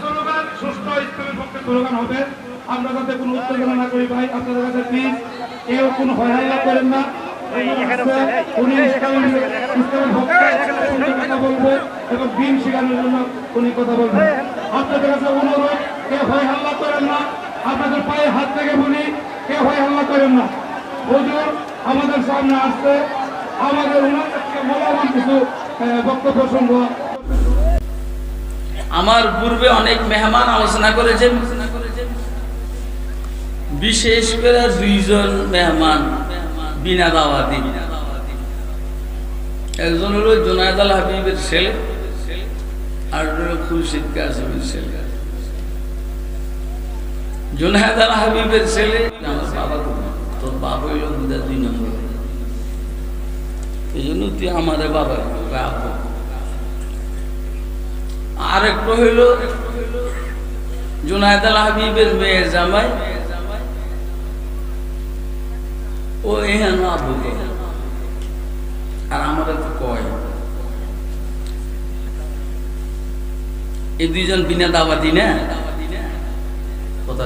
Slogan সুস্থ ইসলামের পক্ষে স্লোগান হবে আমরা যাতে কোনো উত্তেজনা না করি ভাই আপনাদের কাছে প্লিজ কেউ কোনো হয়হাল্লা করেন না উনি ইসলামের কথা বলবে এবং দিন শেখানোর জন্য উনি কথা বলবেন আপনাদের কাছে অনুরোধ কেউ হয় হাল্লা করেন না আপনাদের পায়ে হাত থেকে বলি, কেউ হয় হাল্লা করেন না। হুজুর আমাদের সামনে আসছে। আমাদের ওনার মূল্যবান কিছু বক্তব্য শুনব। আমার পূর্বে অনেক মেহমান আলোচনা করেছেন। বিশেষ করে দুইজন মেহমান বিনা দাওয়াতি। একজন হলো জোনায়দ আল হাবিবের ছেলে, আর হলো খুরশিদ কাসিমের ছেলে। জোনায়দ আল হাবিবের ছেলে, আমার বাবা তোর বাবা হইল দুটা দুই নম্বর। এই জন্য তুই আমাদের বাবা বাবা আরেকটা হইল জুনায়দ আল হাবিবের মেয়ে জামাই। ও এহেন আবু আর আমাদের তো কয়। এই দুইজন বিনা দাবাতি না? কথা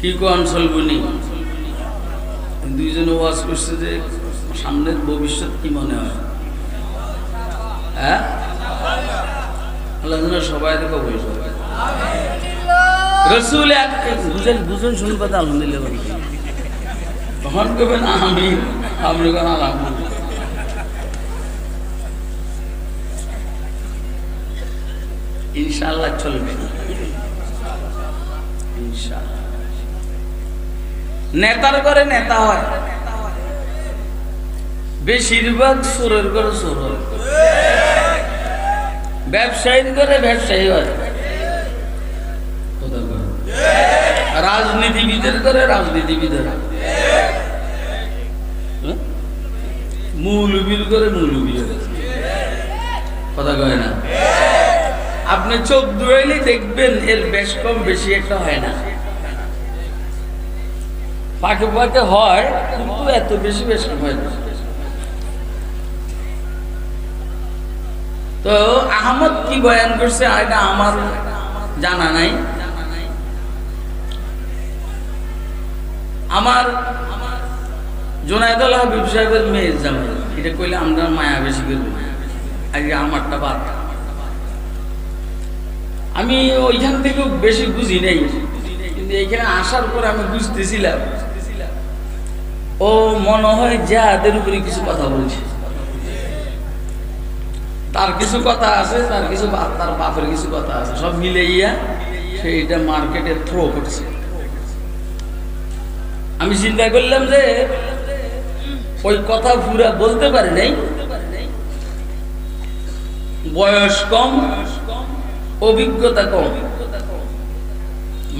কি কো অঞ্চল গুনি দুইজনে ওয়াজ করছে যে সামনের ভবিষ্যৎ কি মনে হয়? হ্যাঁ? আল্লাহ সবাই দেখো আমি ইনশাআল্লাহ চলবে। ইনশাআল্লাহ। নেতার করে নেতা হয়। বেশিরভাগ সুরের করে সুর হয়। ব্যবসায়ীর করে ব্যবসায়ী হয়। রাজনীতিবিদের করে রাজনীতিবিদের হয়। মৌলবীর করে মৌলবী কথা কয় না? আপনি চোখ দুয়াইলে দেখবেন এর বেশ কম বেশি একটা হয় না। ফাঁকে ফাঁকে হয়, কিন্তু এত বেশি বেশি হয় না। তো আহমদ কি বয়ান করছে এটা আমার জানা নাই। আমার জোনায়দুল হাবিব সাহেবের মেয়ের জামাই। এটা কইলে আমরা মায়া বেশি করব আজকে আমারটা বাদ। আমি ওইখান থেকে বেশি বুঝি নাই। কিন্তু এখানে আসার পর আমি বুঝতেছিলাম ও মনে হয় যাদের উপরে কিছু কথা বলছে। তার কিছু কথা আছে, তার কিছু তার বাপের কিছু কথা আছে। সব মিলে ইয়া সেইটা মার্কেটে থ্রো করছে। আমি চিন্তা করলাম যে ওই কথা পুরা বলতে পারে নাই। বয়স কম, অভিজ্ঞতা কম।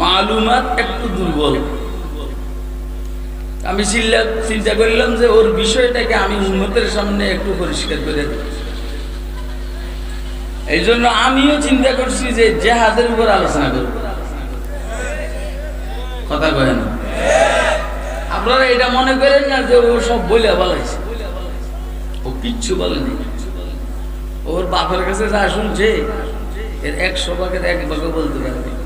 মালুমাত একটু দুর্বল। আমি চিল্লা চিন্তা করলাম যে ওর বিষয়টাকে আমি উন্নতের সামনে একটু পরিষ্কার করে এই জন্য আমিও চিন্তা করছি যে জেহাদের উপর আলোচনা করব। কথা কয় না? আপনারা এটা মনে করেন না যে ও সব বলে বলাইছে। ও কিচ্ছু বলেনি। ওর বাপের কাছে যা শুনছে, এর একশো ভাগের এক ভাগে বলতে পারবে।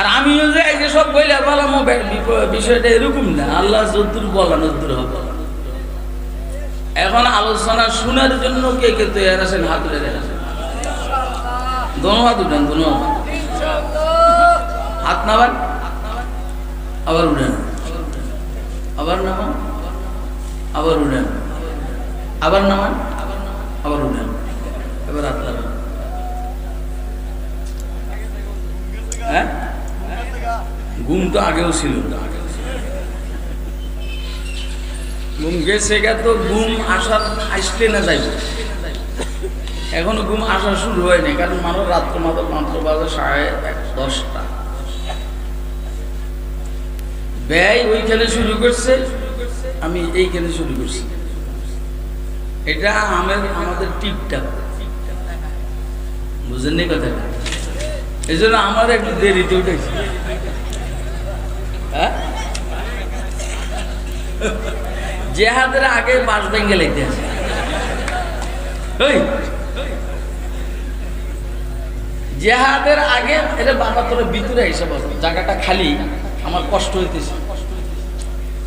আর আমিও যে এই সব বইলে বলাম বিষয়টা এরকম না। আল্লাহ যদ্দুর বলা নদ্দুর হবে এখন আলোচনা শোনার জন্য কে কে তৈরি আছেন হাত দেন দোনো উঠেন, দোনো হাত। আবার উঠেন। আবার নামান। আবার উঠেন। আবার নামান। আবার উঠেন। এবার হাত লাগান হ্যাঁ ঘুম তো আগেও ছিল ঘুম গেছে তো, ঘুম আসার আসলে না যাইব। এখনও ঘুম আসা শুরু হয়নি কারণ মানুষ রাত্র মাত্র মাত্র বাজে সাড়ে দশটা। ব্যয় ওইখানে শুরু করছে, আমি এইখানে শুরু করছি। এটা আমের, আমাদের টিপটাপ বুঝেননি কথাটা? এই জন্য আমার একটু দেরিতে উঠেছি। জেহাদের আগে বাস ভেঙে লেগে জেহাদের আগে, এটা বাবা তোর ভিতরে এসে জায়গাটা খালি, আমার কষ্ট হইতেছে।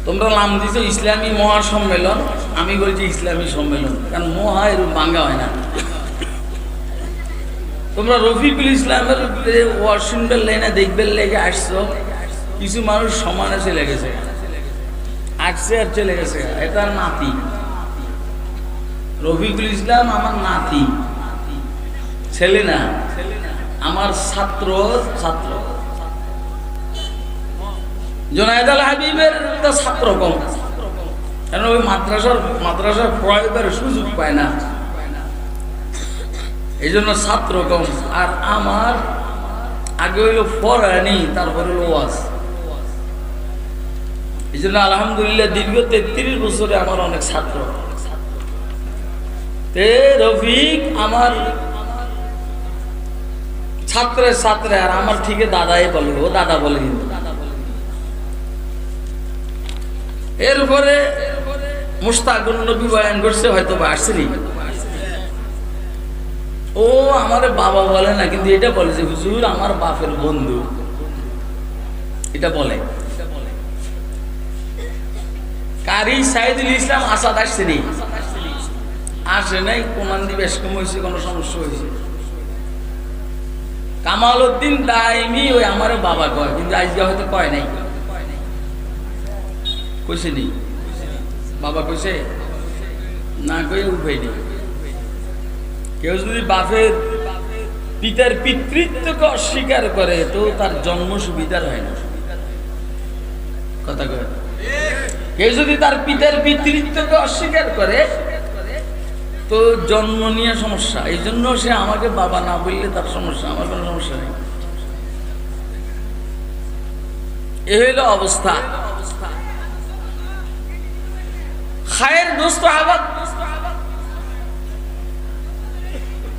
তোমরা নাম দিছো ইসলামী মহাসম্মেলন, আমি বলছি ইসলামী সম্মেলন, কারণ মহা এরকম বাঙ্গা হয় না। তোমরা রফিকুল ইসলামের ওয়াশিংটন লাইনে দেখবেন, লেগে আসছো। কিছু মানুষ সমানে চলে গেছে। আসছে আর চলে গেছে। এটা নাতি। রফিকুল ইসলাম আমার নাতি। ছেলে না। আমার ছাত্র ছাত্র। জোনায়দ আল হাবিবের তো ছাত্র কম। কেন ওই মাদ্রাসার মাদ্রাসার প্রয়োগের সুযোগ পায় না। এই জন্য ছাত্র কম। আর আমার আগে হইল ফরানি, তারপরে ওয়াজ। এই জন্য আলহামদুলিল্লাহ দীর্ঘ তেত্রিশ বছরে আমার অনেক ছাত্র। রফিক আমার ছাত্রের ছাত্রে, আর আমার ঠিকই দাদাই বলে, ও দাদা বলে কিন্তু। এরপরে মুস্তাকুর নবী বয়ান করছে, হয়তো বা আসছেনি ও আমার বাবা বলে না, কিন্তু এটা বলে যে, হুজুর, আমার বাপের বন্ধু। এটা বলে। কারি সাইদুল ইসলাম আসাদ আসছে আসছেনি আসে নাই কোমান বেশ কম হয়েছে কোনো সমস্যা হয়েছে কামাল উদ্দিন দাইমি ওই আমার বাবা কয়, কিন্তু আজকে হয়তো কয় নাই। কইছে নি? বাবা কইছে, না কয়ে উপায় নেই কেউ যদি বাপের পিতার পিতৃত্বকে অস্বীকার করে, তো তার জন্ম সুবিধার হয় না। কথা কয় কেউ যদি তার পিতার পিতৃত্বকে অস্বীকার করে, তো জন্ম নিয়ে সমস্যা। এই জন্য সে আমাকে বাবা না বললে তার সমস্যা, আমার কোনো সমস্যা নেই। এ হইল অবস্থা। খায়ের দোস্ত আবাদ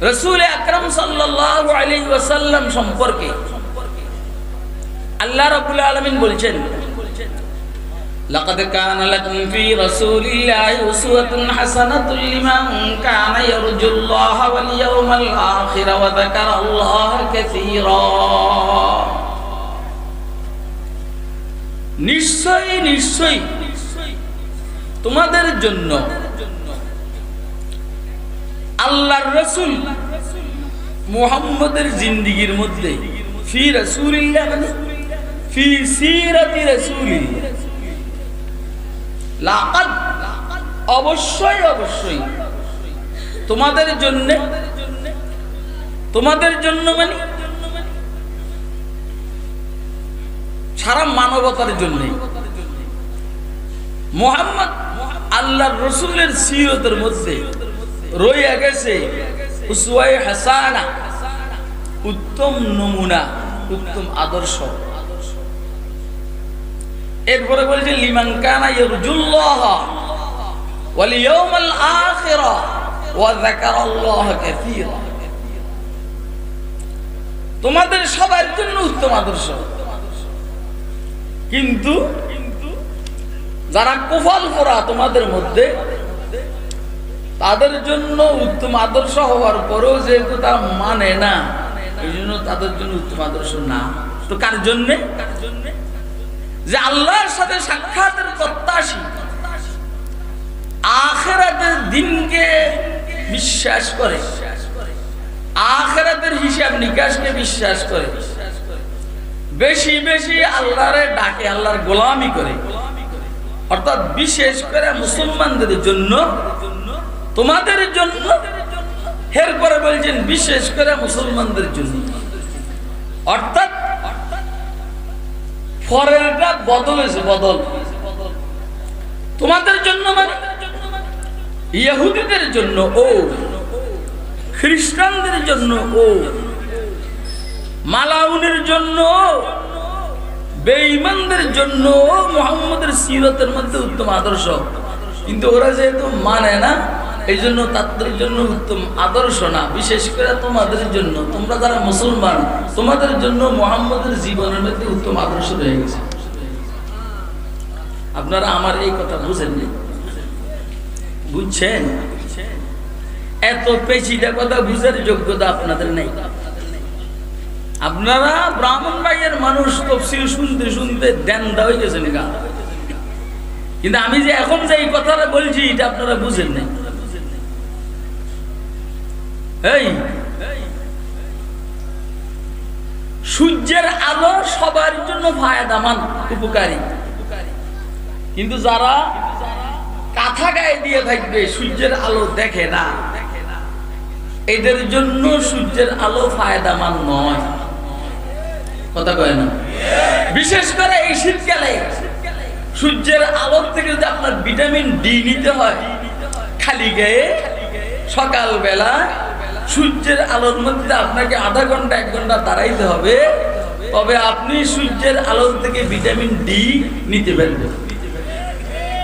রসুল আকরম সাল্লাল্লাহু আলাইহি ওয়াসাল্লাম সম্পর্কে আল্লাহ রাব্বুল আলামিন বলছেন لقد كان لكم في رسول الله أسوة حسنة لمن كان يرجو الله واليوم الآخر وذكر الله كثيرا নিশ্চয়ই নিশ্চয়ই তোমাদের জন্য আল্লাহর রসুল মুহাম্মদের জিন্দিগির মধ্যে ফি রসুলিল্লাহ মানে ফি সিরাতি রসুলিল্লাহ অবশ্যই অবশ্যই। তোমাদের জন্য তোমাদের জন্য মানে? সারা মানবতার জন্য। মোহাম্মদ আল্লাহ রসুলের সিরতের মধ্যে রইয়া গেছে উত্তম নমুনা, উত্তম আদর্শ। এরপরে বলেছে তোমাদের সবার জন্য উত্তম আদর্শ। কিন্তু যারা কুফল করা তোমাদের মধ্যে, তাদের জন্য উত্তম আদর্শ হওয়ার পরেও যেহেতু তা মানে না, এই জন্য তাদের জন্য উত্তম আদর্শ না। তো কার জন্যে কার জন্যে? যে আল্লাহর সাথে সাক্ষাতের প্রত্যাশী। আখেরাতের দিনকে বিশ্বাস করে। আখেরাতের হিসাব নিকাশকে বিশ্বাস করে। বেশি বেশি আল্লাহরে ডাকে, আল্লাহর গোলামি করে। অর্থাৎ বিশেষ করে মুসলমানদের জন্য, তোমাদের জন্য হের করে বলছেন বিশেষ করে মুসলমানদের জন্য। অর্থাৎ ফরেরটা বদল হয়েছে, বদল। তোমাদের জন্য মানে ইহুদিদের জন্য ও, খ্রিস্টানদের জন্য ও, মালাউনের জন্য বেঈমানদের জন্য মোহাম্মদের সিরতের মধ্যে উত্তম আদর্শ। কিন্তু ওরা যেহেতু মানে না এই জন্য তাদের জন্য উত্তম আদর্শ না। বিশেষ করে তোমাদের জন্য। তোমরা যারা মুসলমান, তোমাদের জন্য মোহাম্মদের জীবনের মধ্যে উত্তম আদর্শ রয়ে গেছে। আপনারা আমার এই কথা বুঝেননি? বুঝছেন? এত পেচিটা কথা বুঝার যোগ্যতা আপনাদের নেই। আপনারা ব্রাহ্মণ ভাইয়ের মানুষ তফসিল শুনতে শুনতে দেন হয়ে গেছেন গা। কিন্তু আমি যে এখন যে এই কথাটা বলছি, এটা আপনারা বুঝেন নাই এই। সূর্যের আলো সবার জন্য ফায়দামান, উপকারী। কিন্তু যারা কাঁথা গায়ে দিয়ে থাকবে, সূর্যের আলো দেখে না, এদের জন্য সূর্যের আলো ফায়দামান নয়। কথা কয় না? বিশেষ করে এই শীতকালে সূর্যের আলোর থেকে যদি আপনার ভিটামিন ডি নিতে হয়, খালি গায়ে সকালবেলা সূর্যের আলোর মধ্যে আপনাকে আধা ঘণ্টা, এক ঘণ্টা দাঁড়াইতে হবে। তবে আপনি সূর্যের আলোর থেকে ভিটামিন ডি নিতে পারবেন।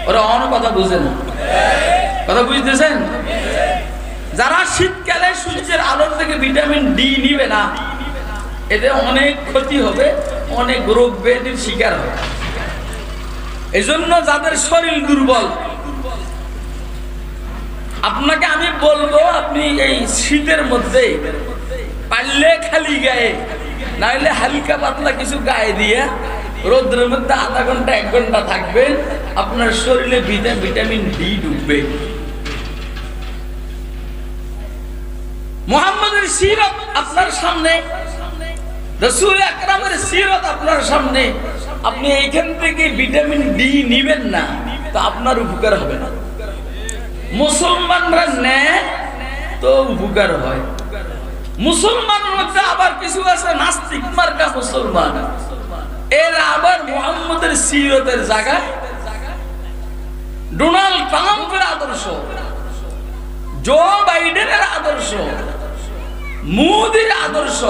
ওরা অন্য কথা বুঝে না কথা বুঝতেছেন? যারা শীতকালে সূর্যের আলোর থেকে ভিটামিন ডি নিবে না এতে অনেক ক্ষতি হবে, অনেক রোগ ব্যাধির শিকার হবে। এই যাদের শরীর দুর্বল আপনাকে আমি বলব, আপনি এই শীতের মধ্যে পারলে খালি গায়ে নাইলে হালকা পাতলা কিছু গায়ে দিয়ে রোদ্রের মধ্যে আধা ঘণ্টা, এক ঘণ্টা থাকবেন, আপনার শরীরে ভিটা- ভিটামিন ডি ঢুকবে। মোহাম্মদের সিরত আপনার সামনে, রসুল আকরামের সিরত আপনার সামনে। আপনি এইখান থেকে ভিটামিন ডি নিবেন না, তো আপনার উপকার হবে না। মুসলমানরা নেয় তো উপকার হয়। মধ্যে আবার কিছু আছে, নাস্তিক মার্কা মুসলমান। এরা আবার মোহাম্মদের সিরতের জায়গায়। ডোনাল্ড ট্রাম্পের আদর্শ, জো বাইডেনের আদর্শ, মোদির আদর্শ,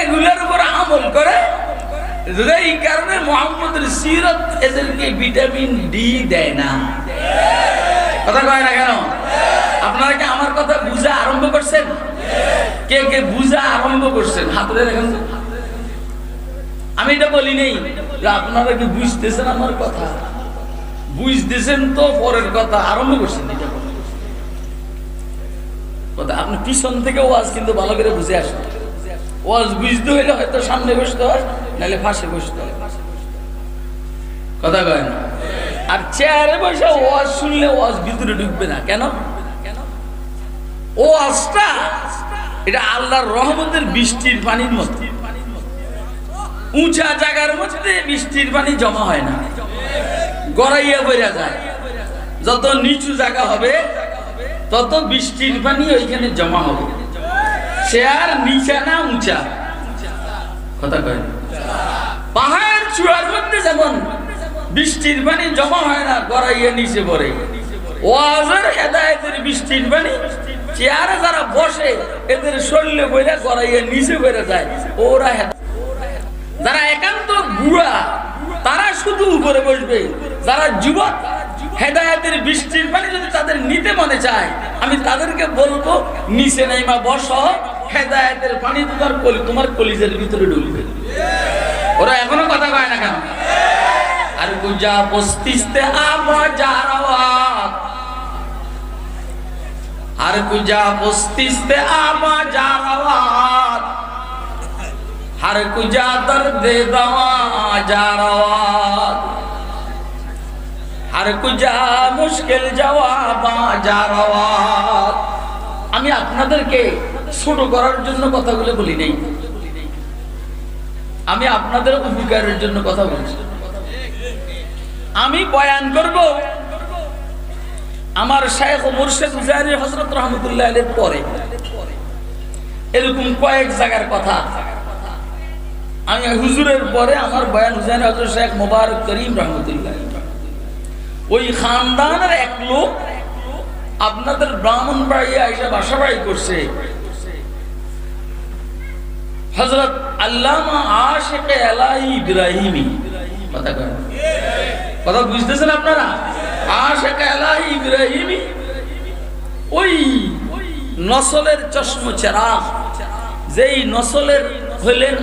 এগুলোর উপর আমল করে। এই কারণে মোহাম্মদের সিরত এদেরকে ভিটামিন ডি দেয় না। কথা কয় না কেন? আপনারা কি আমার কথা বুঝা আরম্ভ করছেন? কে কে বুঝা আরম্ভ করছেন? হাত দেখেন আমি এটা বলি নেই যে আপনারা কি বুঝতেছেন আমার কথা? বুঝতেছেন তো পরের কথা, আরম্ভ করছেন এটা। কথা, আপনি পিছন থেকে ওয়াজ কিন্তু ভালো করে বুঝে আসেন। ওয়াজ বুঝতে হইলে হয়তো সামনে বসতে হয়, নাহলে ফাঁসে বসতে হয়। কথা কয় না? আর চেয়ারে বসে ওয়াজ শুনলে ওয়াজ ভিতরে ঢুকবে না। কেন? ওয়াজটা এটা আল্লাহর রহমতের বৃষ্টির পানির মতো। উঁচা জায়গার মধ্যে বৃষ্টির পানি জমা হয় না। গড়াইয়া বেড়া যায়। যত নিচু জায়গা হবে, তত বৃষ্টির পানি ওইখানে জমা হবে। সে আর নিচা না উঁচা। কথা কয়। পাহাড় চূড়ার মধ্যে যেমন বৃষ্টির পানি জমা হয় না, গড়াইয়া নিচে পড়ে। ওয়াজের হেদায়েতের বৃষ্টির পানি, চেয়ারে যারা বসে, এদের শরীরে বইরা গড়াইয়া নিচে বেড়ে যায়। ওরা যারা একান্ত বুড়া, তারা শুধু উপরে বসবে। যারা যুবক, হেদায়েতের বৃষ্টির পানি যদি তাদের নিতে মনে চায়, আমি তাদেরকে বলব, নিচে নাইমা বস। হেদায়েতের পানি তোমার তোমার কলিজের ভিতরে ঢুকবে। ওরা এখনও কথা কয় না কেন? গুজা বস্তিস্তে আমজারওয়া আর বস্তিস্তে কুজা দর্দে কুজা মুশকিল আমি আপনাদেরকে ছোট করার জন্য কথাগুলো বলি নাই। আমি আপনাদের উপকারের জন্য কথা বলছি। আমি বয়ান করব। আমার শেখ মুর্শেদ উজারি হজরত রহমতুল্লাহ আলের পরে। এরকম কয়েক জায়গার কথা। আমি হুজুরের পরে আমার বয়ান হুসেন হজরত শেখ মোবারক করিম রহমতুল্লাহ ওই খানদানের এক লোক আপনাদের ব্রাহ্মণ বাড়ি এসে বাসা বাড়ি করছে। হজরত আল্লামা আশেক এলাহি ইব্রাহিমি। কথা কয় কথা বুঝতেছেন আপনারা? ওই নসলের যেই নসলের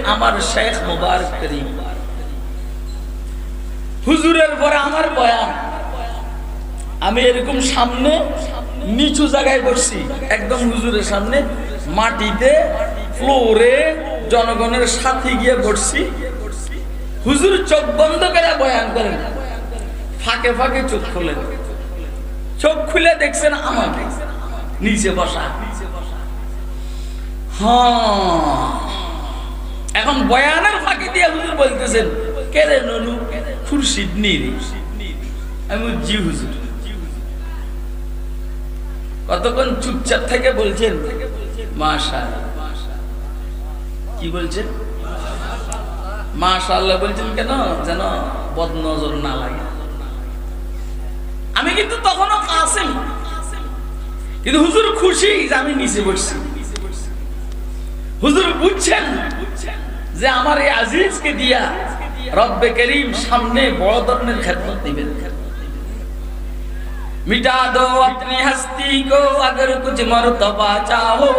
আমার হুজুরের আমার আমি এরকম সামনে নিচু জায়গায় বসছি, একদম হুজুরের সামনে, মাটিতে, ফ্লোরে জনগণের সাথে গিয়ে বসছি। হুজুর চোখ বন্ধ করে বয়ান করেন। ফাঁকে ফাঁকে চোখ খোলেন। চোখ খুলে দেখছেন আমাকে নিচে বসা। হ্যাঁ। এখন বয়ানের ফাঁকি দিয়ে হুজুর বলতেছেন, কে রে ননু? খুরশিদ নীর আমি জি হুজুর। কতক্ষণ চুপচাপ থেকে বলছেন মাশা কি বলছেন? মাশাআল্লাহ বলছেন কেন? যেন বদনজর না লাগে। কিন্তু হুজুর খুশি যে আমি নিচে বসছি। হুজুর বুঝছেন যে আমার এই আজিজকে দিয়া রব্বে করিম সামনে বড় ধরনের খেদমত দিবেন। মিটা দো আপনি হস্তি কো, আগর কুছ মরতবা চাহো।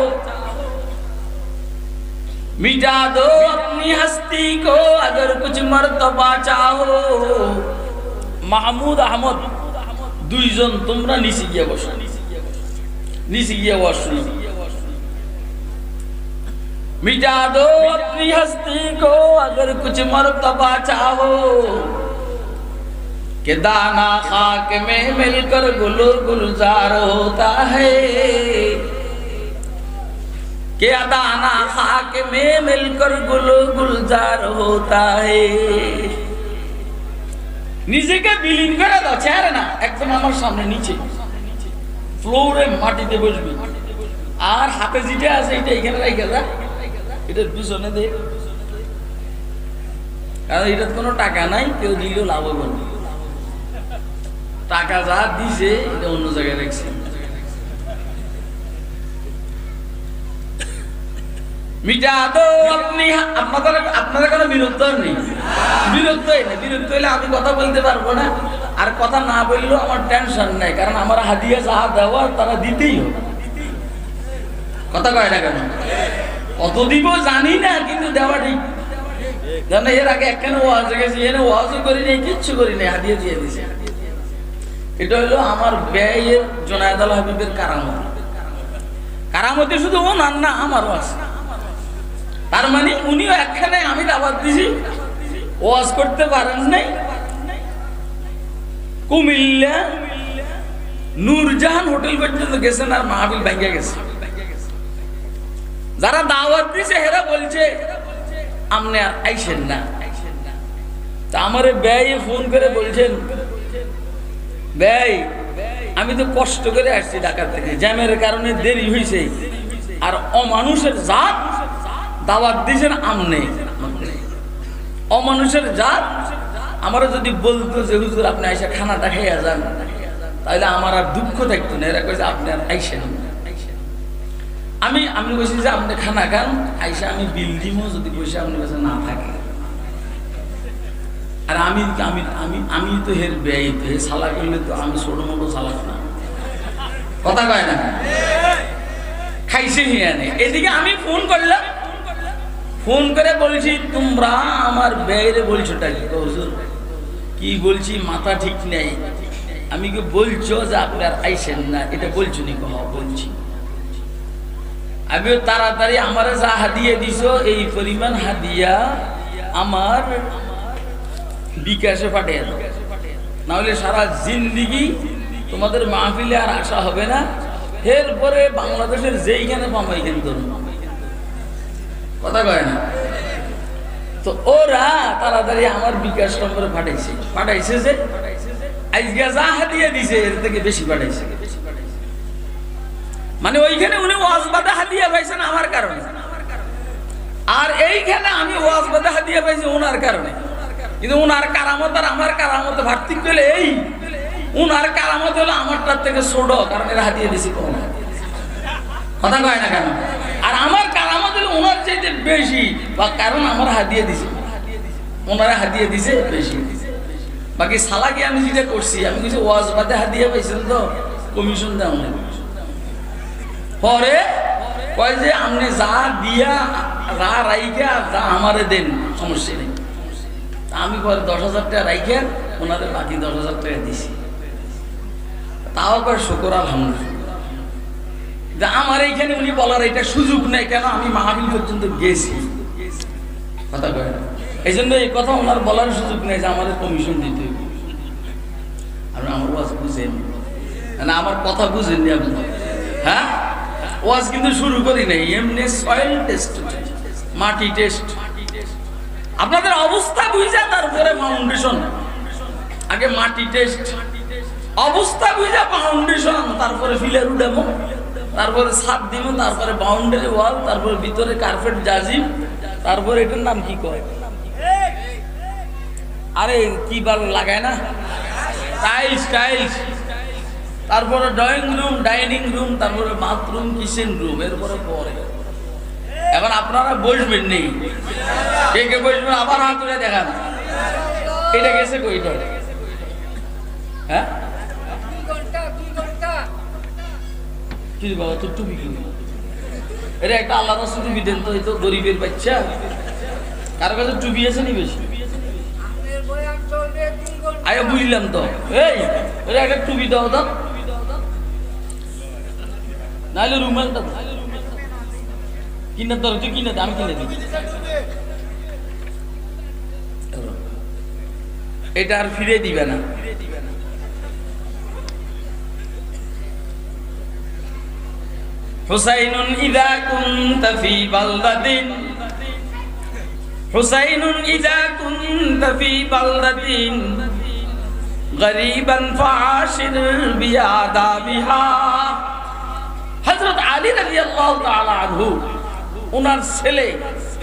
মিটা দো আপনি হস্তি কো, আগর কুছ মরতবা চাহো। মাহমুদ আহমদ, দুইজন তোমরা নিচে গিয়ে বসো। নিচে গিয়ে বসো मिटा दो अपनी हस्ती को अगर कुछ मर्तबा चाहो कि दाना खाक में मिलकर गुल गुलजार होता है कि दाना खाक में मिलकर गुल गुलजार होता है নিজেকে বিলীন করে দাও চেহারে না একদম আমার সামনে নিচে ফ্লোরে মাটিতে বসবি। আর হাতে যেটা আছে এটা এখানে রাখে যা। এটার পিছনে দে। কারণ এটার কোনো টাকা নাই, কেউ দিলেও লাভ হবে টাকা যা দিছে, এটা অন্য জায়গায় রাখছে। মিটা আপনাদের আপনাদের কোনো বিরক্ত নেই। বিরক্ত হইলে আমি কথা বলতে পারব না। আর কথা না বললেও আমার টেনশন নাই, কারণ আমার হাদিয়া যাহা দেওয়ার তারা দিতেই কথা কয় না কেন? কত দিব জানি না, কিন্তু দেওয়া ঠিক। জানো এর আগে একখানে ওয়াজ গেছি এনে ওয়াজও করি নাই, কিচ্ছু করি নাই, হাদিয়া দিয়ে দিছে। এটা হলো আমার ব্যয়ের জোনায়দ আল হাবিবের কারামত। কারামতি শুধু ওনার না, আমারও আছে। তার মানে উনিও একখানে আমি দাবাত দিছি। ওয়াজ করতে পারেন নাই। কুমিল্লা নূরজাহান হোটেল পর্যন্ত গেছেন আর মাহবিল ভেঙে গেছে। যারা দাওয়াত দিছে, হেরা বলছে আপনি আর আইসেন না। তা আমারে ব্যয় ফোন করে বলছেন, ব্যয়, আমি তো কষ্ট করে আসছি ঢাকা থেকে। জ্যামের কারণে দেরি হয়েছে আর অমানুষের জাত দাওয়াত দিয়েছেন আমনে অমানুষের জাত, আমারও যদি বলতো যে, হুজুর, আপনি আইসা খানাটা খেয়ে যান তাহলে আমার আর দুঃখ থাকতো না। এরা কইছে, আপনি আর আইসেন আমি আমি বলছি যে, আপনি খানা খান, আইসা আমি বিল দিমও যদি বসে আপনার কাছে না থাকে। আর আমি আমি আমি আমি তো হের ব্যয় হে সালা করলে তো আমি ছোট মোটো সালাক না। কথা কয় না? খাইছে হিয়ানে এদিকে আমি ফোন করলাম ফোন করে বলছি, তোমরা আমার ব্যয়রে বলছোটা কি বলছি? মাথা ঠিক নেই। আমি কি বলছো যে আপনার আইসেন না? এটা বলছো নি বলছি। আমিও তাড়াতাড়ি আমার যা হাদিয়া দিছ, এই পরিমাণ হাদিয়া আমার বিকাশে দাও। নাহলে সারা জিন্দিগি তোমাদের মাহফিলে আর আসা হবে না। এরপরে বাংলাদেশের যেইখানে পাবো, এইখানে ধরুন কথা কয় না। তো ওরা তাড়াতাড়ি আমার বিকাশ নম্বরে পাঠাইছে। পাঠাইছে যে, আজকে যা হাদিয়া দিছে, এর থেকে বেশি পাঠাইছে। মানে ওইখানে উনি পাইছেন আমার কারণে। আর এইখানে আমি পাইছি ওনার কারণে। কিন্তু ওনার কারামত আর আমার কারামত ভার্তিক করলে এই ওনার কারামত হলো আমারটার থেকে ছোট, কারণ এরা হাতিয়ে দিছি কথা কয় না কেন? আর আমার হলো ওনার চাইতে বেশি বা কারণ আমার হাতিয়ে দিছে। ওনারা হাতিয়ে দিছে বেশি। বাকি সালাকি আমি যেটা করছি, আমি কিছু ওয়াজ বাদে হাতিয়ে পাইছেন তো কমিশন দেওয়া নাই। পরে কয় যে আপনি যা দিয়া রা রাইখা, যা আমারে দেন, সমস্যা নেই। আমি পরে দশ হাজার টাকা রাইখা, ওনাদের বাকি দশ হাজার টাকা দিছি। তাও কয় শুকর, আলহামদুলিল্লাহ। যে আমার এইখানে উনি বলার এটা সুযোগ নেই, কেন আমি মাহবিল পর্যন্ত গেছি? কথা কয় না। এই জন্য এই কথা ওনার বলার সুযোগ নেই যে আমাদের কমিশন দিতে আপনি আমার ওয়াজ বুঝেন না আমার কথা বুঝেননি আপনি। হ্যাঁ? ওয়াজ কিন্তু শুরু করি নাই। এমনি সয়েল টেস্ট মাটি টেস্ট আপনাদের অবস্থা বুঝা তারপরে ফাউন্ডেশন আগে মাটি টেস্ট অবস্থা বুঝা ফাউন্ডেশন তারপরে ফিলার উঠাবো। তারপরে ছাদ দিব তারপরে বাউন্ডারি ওয়াল তারপরে ভিতরে কার্পেট জাজিম, তারপরে এটার নাম কি কয়? আরে কি বার লাগায় না? টাইলস টাইলস তারপরে ড্রয়িং রুম ডাইনিং রুম তারপরে বাথরুম কিচেন রুম এরপরে পরে। এবার আপনারা বসবেন নেই। কে কে বসবেন আবার হাত তুলে দেখান। এটা গেছে কইটা হ্যাঁ? কি রে বাবা তোর টুপি কি এটা একটা আল্লাহ তো গরিবের বাচ্চা। কারও কাছে টুপি আছে নি বেশি? আগে বুঝলাম তো। এই এটা একটা টুপি দাও দাও নাহলে রুমালটা কিনে ধরো, তুই কিনে আমি কিনে দিই। এটা আর ফিরে দিবে না। হুসাইনুন ইদা কুনতা ফি বালদাতিন। হুসাইনুন ইদা কুনতা ফি বালদাতিন। গরিবান ফাশির বিয়াদা বিহা হযরত আলী রাদিয়াল্লাহু তাআলা আনহু ওনার ছেলে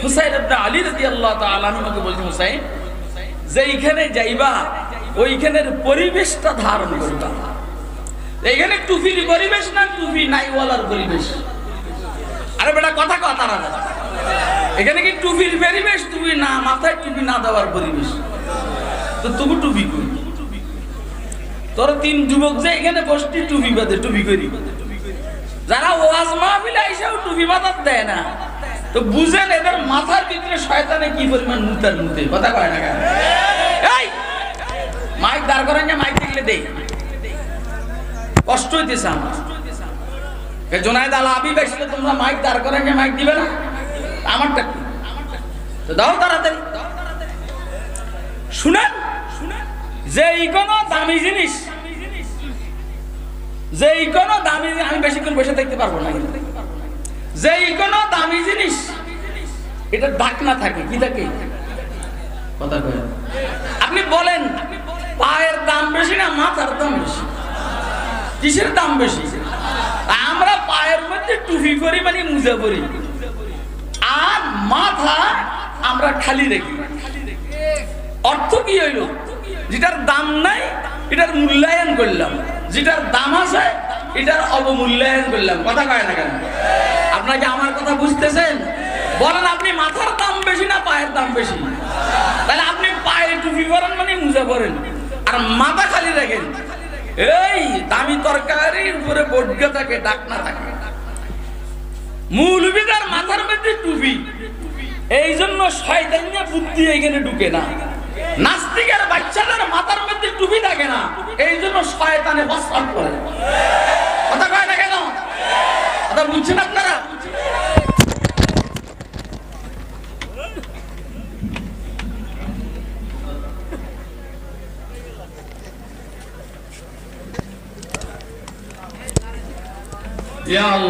হুসাইন ইবনে আলী রাদিয়াল্লাহু তাআলা আনহুকে বলছেন হুসাইন, যেইখানে যাইবা, ওইখানের পরিবেশটা ধারণ করবা। এখানে টুপির পরিবেশ না টুপি নাইওয়ালার পরিবেশ? আরে বেটা, কথা কথা না এখানে কি টুপির পরিবেশ, টুপি না, মাথায় টুপি না দেওয়ার পরিবেশ? তো তবু টুপি করি তোর তিন যুবক যে এখানে বসতি টুপি বাদে টুপি করি। যারা ওয়াজ মাহফিলে আইসাও টুপি বাতার দেয় না। তো বুঝেন এদের মাথার ভিতরে শয়তানে কি পরিমাণ মুতার মুতে? কথা কয় না এই! মাইক দাঁড় করেন যে, মাইক দেখলে দেই। কষ্ট হইতেছে আমার। জোনায়দ আল আবিব আসলে তোমরা মাইক দাঁড় করেন যে মাইক দিবে না? আমারটা কি? তো দাও তাড়াতাড়ি। শুনেন? যে এই কোনো দামি জিনিস, যে এই কোনো দামি আমি বেশিক্ষণ বসে দেখতে পারব না। যে এই কোনো দামি জিনিস, এটা ঢাকনা থাকে, কি থাকে? কথা আপনি বলেন, পায়ের দাম বেশি না মাথার দাম বেশি? কিসের দাম বেশি? আমরা পায়ের মধ্যে টুপি করি মানে মুজা করি আর মাথা আমরা খালি রাখি অর্থ কি হইল? যেটার দাম নাই, এটার মূল্যায়ন করলাম। যেটার দাম আছে, এটার অবমূল্যায়ন করলাম। কথা কয় না কেন? আপনাকে আমার কথা বুঝতেছেন? বলেন আপনি মাথার দাম বেশি না পায়ের দাম বেশি? তাহলে আপনি পায়ে টুপি পরেন মানে মুজা পরেন। আর মাথা খালি রাখেন এই দামি তরকারির উপরে বড্গা থাকে, ডাকনা থাকে। মৌলবিদার মাথার মধ্যে টুপি। এই জন্য শয়তানিয়া বুদ্ধি এখানে ঢুকে না। নাস্তিকের বাচ্চাদের মাথার মধ্যে টুপি থাকে না। এই জন্য শয়তানে বস্ত্র করে। কথা কয় না কেন? কথা বুঝছেন আপনারা? ইয়া আল্লাহ